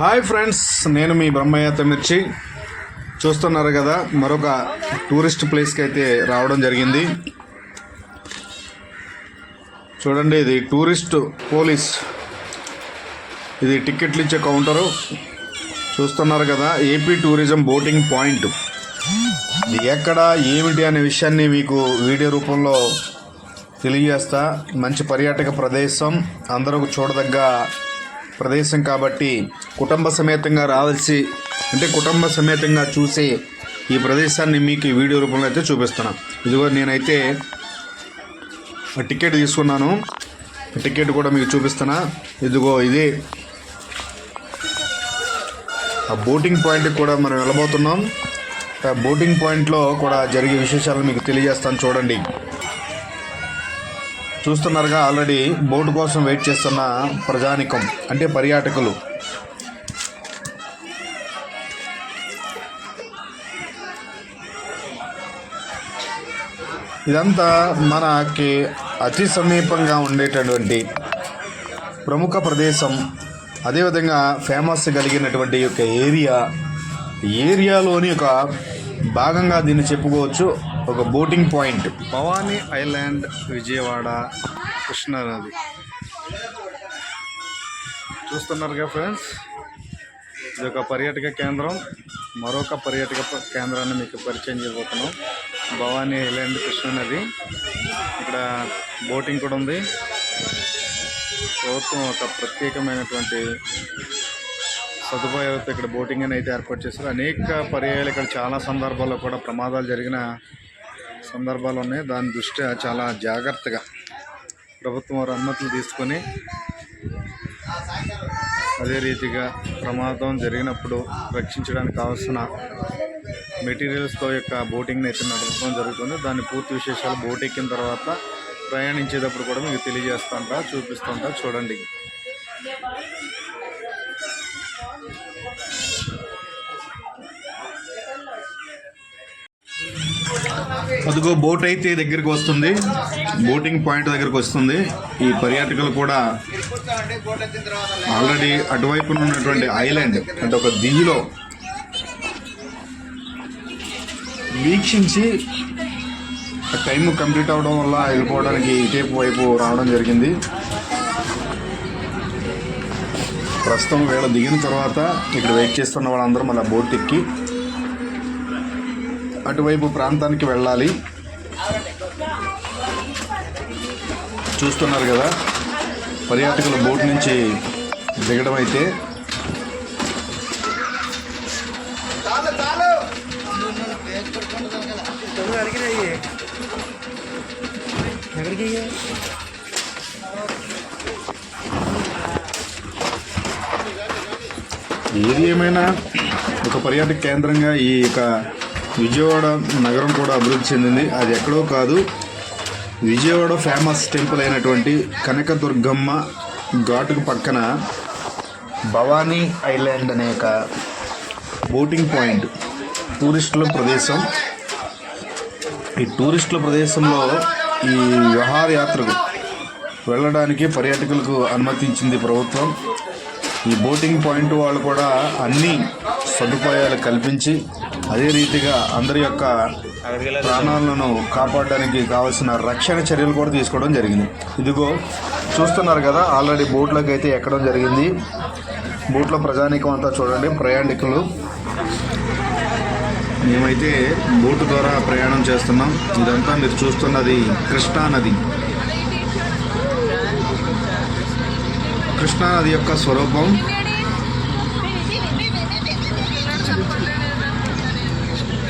Hi friends నేను మీ బ్రహ్మయ్య తమిర్చి. చూస్తున్నారు కదా మరొక టూరిస్ట్ ప్లేస్కి అయితే రావడం జరిగింది. చూడండి ఇది టూరిస్ట్ పోలీస్. ఇది టికెట్లు ఇచ్చే కౌంటరు. చూస్తున్నారు కదా ఏపీ టూరిజం బోటింగ్ పాయింట్. ఇది ఎక్కడ ఏమిటి అనే విషయాన్ని మీకు వీడియో రూపంలో తెలియజేస్తా. మంచి పర్యాటక ప్రదేశం అందరూ చూడదగ్గ ప్రదేశం కాబట్టి కుటుంబ సమేతంగా రావాల్సి అంటే కుటుంబ సమేతంగా చూసే ఈ ప్రదేశాన్ని మీకు ఈ వీడియో రూపంలో అయితే చూపిస్తున్నాను ఇదిగో నేనైతే టికెట్ తీసుకున్నాను. ఆ టికెట్ కూడా మీకు చూపిస్తున్నా. ఇదిగో ఇది. ఆ బోటింగ్ పాయింట్కి కూడా మనం వెళ్ళబోతున్నాం. ఆ బోటింగ్ పాయింట్లో కూడా జరిగే విశేషాలు మీకు తెలియజేస్తాను. చూడండి. చూస్తున్నారుగా ఆల్రెడీ బోటు కోసం వెయిట్ చేస్తున్న ప్రజానికం అంటే పర్యాటకులు. ఇదంతా మనకి అతి సమీపంగా ఉండేటటువంటి ప్రముఖ ప్రదేశం. అదేవిధంగా ఫేమస్ కలిగినటువంటి యొక్క ఏరియా ఏరియాలోని ఒక భాగంగా దీన్ని చెప్పుకోవచ్చు. ఒక boating point. Bhavani island Vijayawada కృష్ణానది. చూస్తున్నారుగా ఫ్రెండ్స్? ఇది ఒక పర్యాటక కేంద్రం. మరొక పర్యాటక కేంద్రాన్ని మీకు పరిచయం చేయబోతున్నాం. భవానీ ఐలాండ్ కృష్ణానది. ఇక్కడ బోటింగ్ కూడా ఉంది. ప్రభుత్వం ఒక ప్రత్యేకమైనటువంటి సదుపాయాలతో ఇక్కడ బోటింగ్ అని అయితే ఏర్పాటు చేశారు. అనేక పర్యాయాలు ఇక్కడ చాలా సందర్భాల్లో కూడా ప్రమాదాలు జరిగిన సందర్భాలు ఉన్నాయి దాని దృష్ట్యా చాలా జాగ్రత్తగా ప్రభుత్వం వారు అనుమతులు తీసుకొని అదే రీతిగా ప్రమాదం జరిగినప్పుడు రక్షించడానికి కావాల్సిన మెటీరియల్స్తో యొక్క బోటింగ్ని అయితే నడపడం జరుగుతుంది. దాని పూర్తి విశేషాలు బోట్ ఎక్కిన తర్వాత ప్రయాణించేటప్పుడు కూడా మీకు తెలియజేస్తుంటా చూపిస్తుంటా చూడండి. అదిగో బోట్ అయితే దగ్గరికి వస్తుంది. బోటింగ్ పాయింట్ దగ్గరికి వస్తుంది. ఈ పర్యాటకులు కూడా ఆల్రెడీ అటువైపు ఉన్నటువంటి ఐలాండ్ అంటే ఒక దిగిలో వీక్షించి టైం కంప్లీట్ అవడం వల్ల వెళ్ళిపోవడానికి ఇటేపు వైపు రావడం జరిగింది. ప్రస్తుతం వేళ దిగిన తర్వాత ఇక్కడ వెయిట్ చేస్తున్న వాళ్ళందరూ మళ్ళీ బోట్ ఎక్కి అటువైపు ప్రాంతానికి వెళ్ళాలి. చూస్తున్నారు కదా పర్యాటకులు బోట్ నుంచి దిగడం అయితే ఏది ఏమైనా ఒక పర్యాటక కేంద్రంగా ఈ యొక్క విజయవాడ నగరం కూడా అభివృద్ధి చెందింది. అది ఎక్కడో కాదు. విజయవాడ ఫేమస్ టెంపుల్ అయినటువంటి కనకదుర్గమ్మ ఘాటుకు పక్కన భవానీ ఐలాండ్ అనే ఒక బోటింగ్ పాయింట్ టూరిస్టుల ప్రదేశం. ఈ టూరిస్టుల ప్రదేశంలో ఈ విహారయాత్రకు వెళ్ళడానికి పర్యాటకులకు అనుమతించింది ప్రభుత్వం. ఈ బోటింగ్ పాయింట్ వాళ్ళు కూడా అన్ని సదుపాయాలు కల్పించి అదే రీతిగా అందరి యొక్క ప్రాణాలను కాపాడడానికి కావాల్సిన రక్షణ చర్యలు కూడా తీసుకోవడం జరిగింది. ఇదిగో చూస్తున్నారు కదా ఆల్రెడీ బోట్లోకి అయితే ఎక్కడం జరిగింది. బోట్లో ప్రజానీకం అంతా చూడండి ప్రయాణికులు. మేమైతే బోటు ద్వారా ప్రయాణం చేస్తున్నాం. ఇదంతా మీరు చూస్తున్నది కృష్ణా నది. కృష్ణా నది యొక్క స్వరూపం.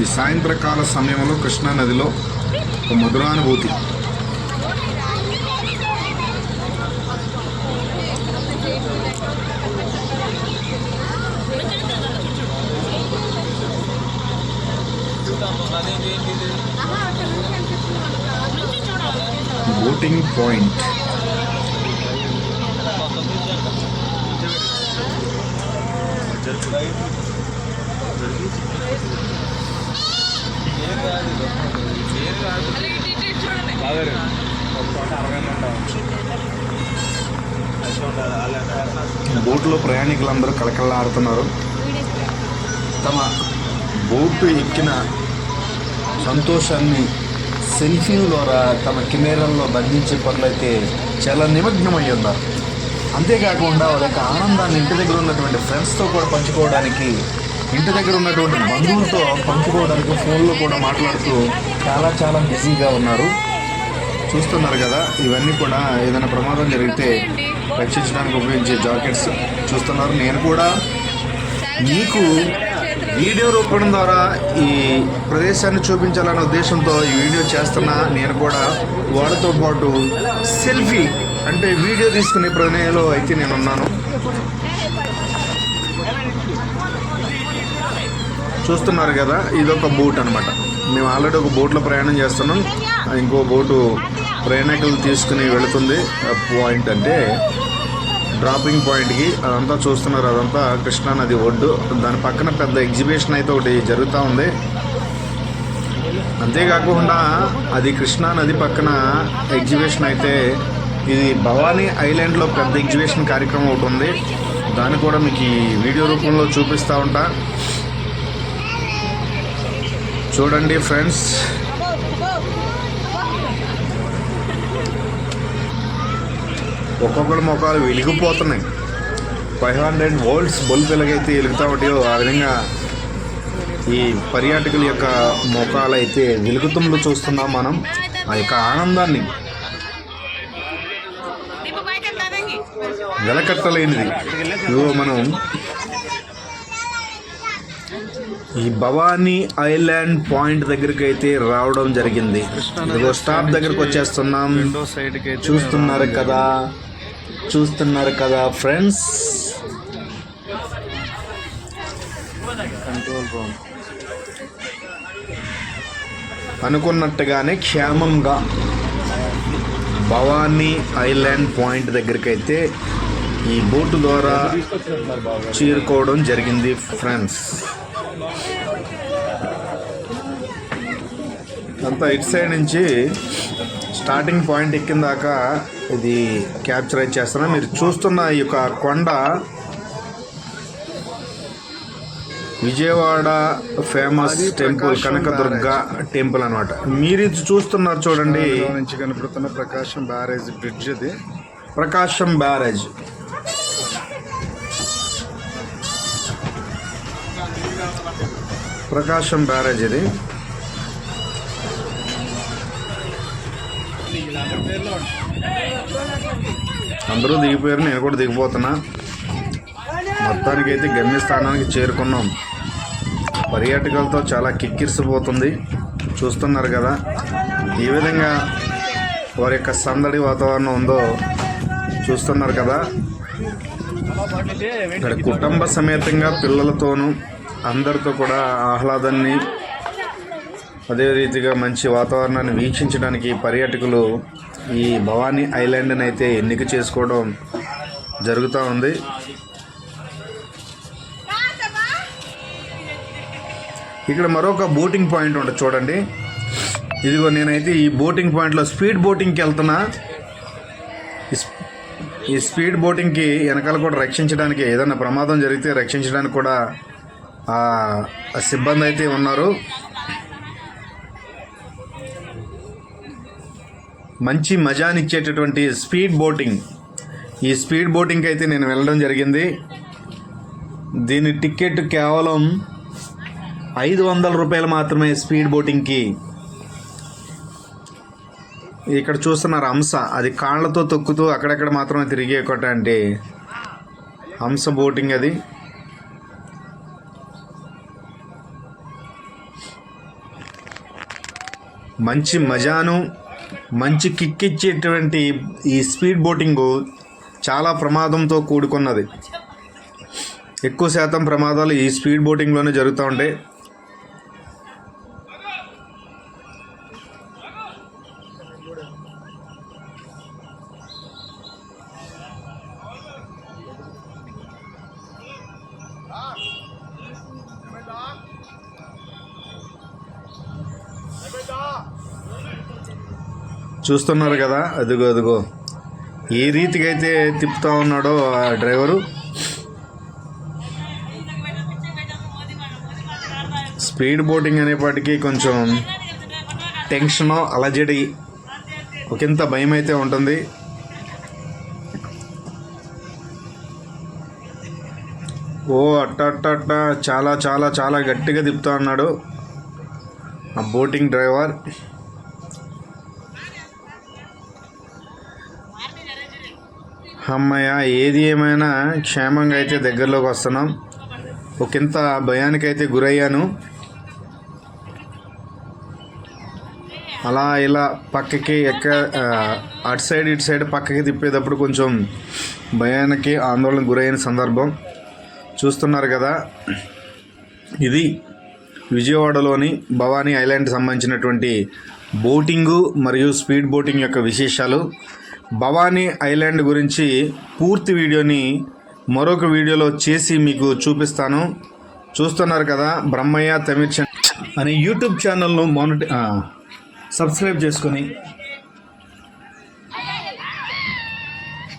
ఈ సాయంత్రకాల సమయంలో కృష్ణా నదిలో ఒక మధురానుభూతి. బోటింగ్ పాయింట్ బోట్లో ప్రయాణికులందరూ కలకల్లాడుతున్నారు తమ బోటు ఎక్కిన సంతోషాన్ని సెల్ఫీల ద్వారా తమ కెమెరాల్లో బంధించే పనులైతే చాలా నిమగ్నమై ఉన్నారు అంతేకాకుండా వాళ్ళ యొక్క ఆనందాన్ని ఇంటి దగ్గర ఉన్నటువంటి ఫ్రెండ్స్తో కూడా పంచుకోవడానికి ఇంటి దగ్గర ఉన్నటువంటి బంధువులతో పంచుకోవడానికి ఫోన్లో కూడా మాట్లాడుతూ చాలా చాలా బిజీగా ఉన్నారు. చూస్తున్నారు కదా ఇవన్నీ కూడా ఏదైనా ప్రమాదం జరిగితే రక్షించడానికి ఉపయోగించే జాకెట్స్ చూస్తున్నారు. నేను కూడా మీకు వీడియో రూపడం ద్వారా ఈ ప్రదేశాన్ని చూపించాలనే ఉద్దేశంతో ఈ వీడియో చేస్తున్నా. నేను కూడా వాళ్ళతో పాటు సెల్ఫీ అంటే వీడియో తీసుకునే ప్రణయంలో అయితే నేను ఉన్నాను. చూస్తున్నారు కదా ఇదొక బోట్ అనమాట మేము ఆల్రెడీ ఒక బోట్లో ప్రయాణం చేస్తున్నాం. ఇంకో బోటు ప్రయాణికులు తీసుకుని వెళుతుంది. పాయింట్ అంటే డ్రాపింగ్ పాయింట్కి అదంతా చూస్తున్నారు అదంతా కృష్ణా నది ఒడ్డు. దాని పక్కన పెద్ద ఎగ్జిబిషన్ అయితే ఒకటి జరుగుతూ ఉంది. అంతేకాకుండా అది కృష్ణా నది పక్కన ఎగ్జిబిషన్ అయితే ఇది భవానీ ఐలాండ్లో పెద్ద ఎగ్జిబిషన్ కార్యక్రమం ఒకటి ఉంది. దాన్ని కూడా మీకు ఈ వీడియో రూపంలో చూపిస్తూ ఉంటా. చూడండి ఫ్రెండ్స్. ఒక్కొక్కటి మొక్కలు వెలిగిపోతున్నాయి. ఫైవ్ హండ్రెడ్ వోల్ట్స్ బల్బ్ ఎలాగైతే వెలుగుతూ ఉంటాయో ఆ విధంగా ఈ పర్యాటకుల యొక్క ముఖాలు అయితే వెలుగుతంలో చూస్తున్నాం మనం. ఆ యొక్క ఆనందాన్ని వెలకట్టలేనిది. ఇవో మనం ఈ భవానీ ఐలాండ్ పాయింట్ దగ్గరికి అయితే రావడం జరిగింది. ఇదిగో స్టాప్ దగ్గరకు వచ్చేస్తున్నాం. చూస్తున్నారు కదా. చూస్తున్నారు కదా ఫ్రెండ్స్ కంట్రోల్ రూమ్ అనుకున్నట్టుగానే క్షేమంగా భవానీ ఐలాండ్ పాయింట్ దగ్గరికి అయితే ఈ బోటు ద్వారా చేరుకోవడం జరిగింది ఫ్రెండ్స్ అంతా ఇటు సైడ్ నుంచి స్టార్టింగ్ పాయింట్ ఎక్కిన దాకా ఇది క్యాప్చరైజ్ చేస్తున్నా. మీరు చూస్తున్న ఈ యొక్క కొండ Vijayawada famous temple Kanakadurga temple అన్నమాట. మీరు ఇది చూస్తున్నారు చూడండి. నుంచి కనపడుతున్న ప్రకాశం బ్యారేజ్ బ్రిడ్జ్ ఇది. ప్రకాశం బ్యారేజ్. ప్రకాశం బ్యారేజ్ ఇది. అందరూ దిగిపోయారు నేను కూడా దిగిపోతున్నా. మొత్తానికి అయితే గమ్యస్థానానికి చేరుకున్నాం. పర్యాటకులతో చాలా కిక్కిరిసిపోతుంది. చూస్తున్నారు కదా ఈ విధంగా వారి యొక్క సందడి వాతావరణం ఉందో చూస్తున్నారు కదా. ఇక్కడ కుటుంబ సమేతంగా పిల్లలతోనూ అందరితో కూడా ఆహ్లాదాన్ని అదే రీతిగా మంచి వాతావరణాన్ని వీక్షించడానికి పర్యాటకులు ఈ భవానీ ఐలాండ్ని అయితే ఎన్నిక చేసుకోవడం జరుగుతూ ఉంది. ఇక్కడ మరొక బోటింగ్ పాయింట్ ఉంటుంది చూడండి. ఇదిగో నేనైతే ఈ బోటింగ్ పాయింట్లో స్పీడ్ బోటింగ్కి వెళ్తున్నా. ఈ స్పీడ్ బోటింగ్కి వెనకాల కూడా రక్షించడానికి ఏదైనా ప్రమాదం జరిగితే రక్షించడానికి కూడా సిబ్బంది అయితే ఉన్నారు. మంచి మజానిచ్చేటటువంటి స్పీడ్ బోటింగ్. ఈ స్పీడ్ బోటింగ్కి అయితే నేను వెళ్ళడం జరిగింది. దీని టికెట్ కేవలం ఐదు వందల రూపాయలు మాత్రమే స్పీడ్ బోటింగ్కి. ఇక్కడ చూస్తున్నారు హంస. అది కాళ్ళతో తొక్కుతూ అక్కడక్కడ మాత్రమే తిరిగే ఒకట అంటే హంస బోటింగ్ అది. మంచి మజాను మంచి కిక్ ఇచ్చేటువంటి ఈ స్పీడ్ బోటింగ్ చాలా ప్రమాదంతో కూడుకున్నది. ఎక్కువ శాతం ప్రమాదాలు ఈ స్పీడ్ బోటింగ్లోనే జరుగుతూ ఉంటాయి చూస్తున్నారు కదా. అదిగో అదిగో. ఏ రీతికి అయితే తిప్పుతా ఉన్నాడో ఆ డ్రైవరు? స్పీడ్ బోటింగ్ అనేపాటికి కొంచెం టెన్షన్ అలజడి ఒకంత భయం అయితే ఉంటుంది. ఓ అట్ట అట్ట అట్ట చాలా చాలా చాలా గట్టిగా తిప్పుతా ఉన్నాడు ఆ బోటింగ్ డ్రైవర్. అమ్మయ్య ఏది ఏమైనా క్షేమంగా అయితే దగ్గరలోకి వస్తున్నాం. ఒకంత భయానికైతే గురయ్యాను. అలా ఇలా పక్కకి ఎక్క అటు సైడ్ ఇటు సైడ్ పక్కకి తిప్పేటప్పుడు కొంచెం భయానికి ఆందోళన గురైన సందర్భం. చూస్తున్నారు కదా ఇది విజయవాడలోని భవానీ ఐలాండ్ సంబంధించినటువంటి బోటింగు మరియు స్పీడ్ బోటింగ్ యొక్క విశేషాలు. భవానీ ఐలాండ్ గురించి పూర్తి వీడియోని మరొక వీడియోలో చేసి మీకు చూపిస్తాను. చూస్తున్నారు కదా బ్రహ్మయ్య తమిళ్ అని అనే యూట్యూబ్ ఛానల్ను మానిట సబ్స్క్రైబ్ చేసుకొని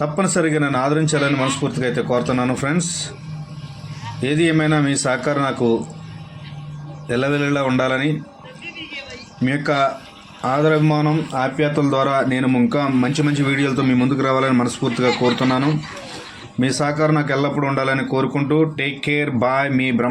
తప్పనిసరిగా నన్ను ఆదరించాలని మనస్ఫూర్తిగా అయితే కోరుతున్నాను ఫ్రెండ్స్. ఏది ఏమైనా మీ సహకారం నాకు ఎల్లవెల్లలా ఉండాలని మీ యొక్క ఆదరాభిమానం ఆప్యాయతల ద్వారా నేను ఇంకా మంచి మంచి వీడియోలతో మీ ముందుకు రావాలని మనస్ఫూర్తిగా కోరుతున్నాను. మీ సహకారం నాకు ఎల్లప్పుడూ ఉండాలని కోరుకుంటూ టేక్ కేర్ బాయ్ మీ బ్రహ్మ